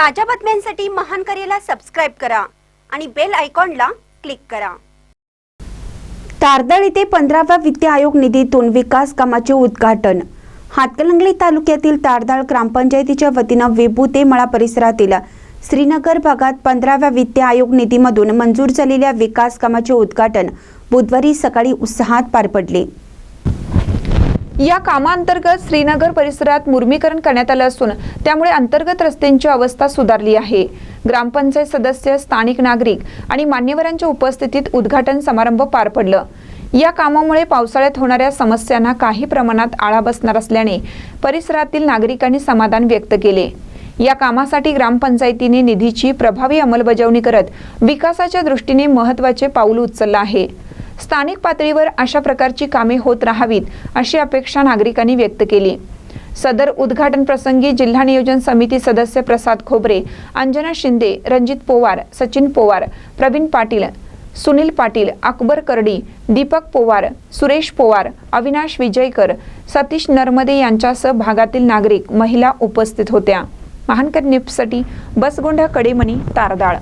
ताज्या बातम्यांसाठी महान करेला सबस्क्राईब करा आणि बेल आयकॉनला क्लिक करा. तारदाळ येथे पंधराव्या वित्त आयोग निधीतून विकास कामाचे उद्घाटन. हातकलंगली तालुक्यातील तारदाळ ग्रामपंचायतीच्या वतीनं वेबू मळा परिसरातील श्रीनगर भागात पंधराव्या वित्त आयोग निधीमधून मंजूर झालेल्या विकास कामाचे उद्घाटन बुधवारी सकाळी उत्साहात पार पडले. या कामांतर्गत श्रीनगर परिसरात मुर्मीकरण करण्यात आलं असून त्यामुळे अंतर्गत रस्त्यांची अवस्था सुधारली आहे. ग्रामपंचायत सदस्य स्थानिक नागरिक आणि मान्यवरांच्या उपस्थितीत उद्घाटन समारंभ पार पडलं. या कामामुळे पावसाळ्यात होणाऱ्या समस्यांना काही प्रमाणात आळा बसणार असल्याने परिसरातील नागरिकांनी समाधान व्यक्त केले. या कामासाठी ग्रामपंचायतीने निधीची प्रभावी अंमलबजावणी करत विकासाच्या दृष्टीने महत्त्वाचे पाऊल उचललं आहे. स्थानिक पातळीवर अशा प्रकारची कामे होत राहावीत अशी अपेक्षा नागरिकांनी व्यक्त केली. सदर उद्घाटन प्रसंगी जिल्हा नियोजन समिती सदस्य प्रसाद खोबरे अंजना शिंदे रणजित पोवार सचिन पोवार प्रवीण पाटील सुनील पाटील अकबर करडी दीपक पोवार सुरेश पोवार अविनाश विजयकर सतीश नर्मदे यांच्यासह भागातील नागरिक महिला उपस्थित होत्या. महानकर निप्ससाठी बसगोंडा कडेमणी तारदाळ.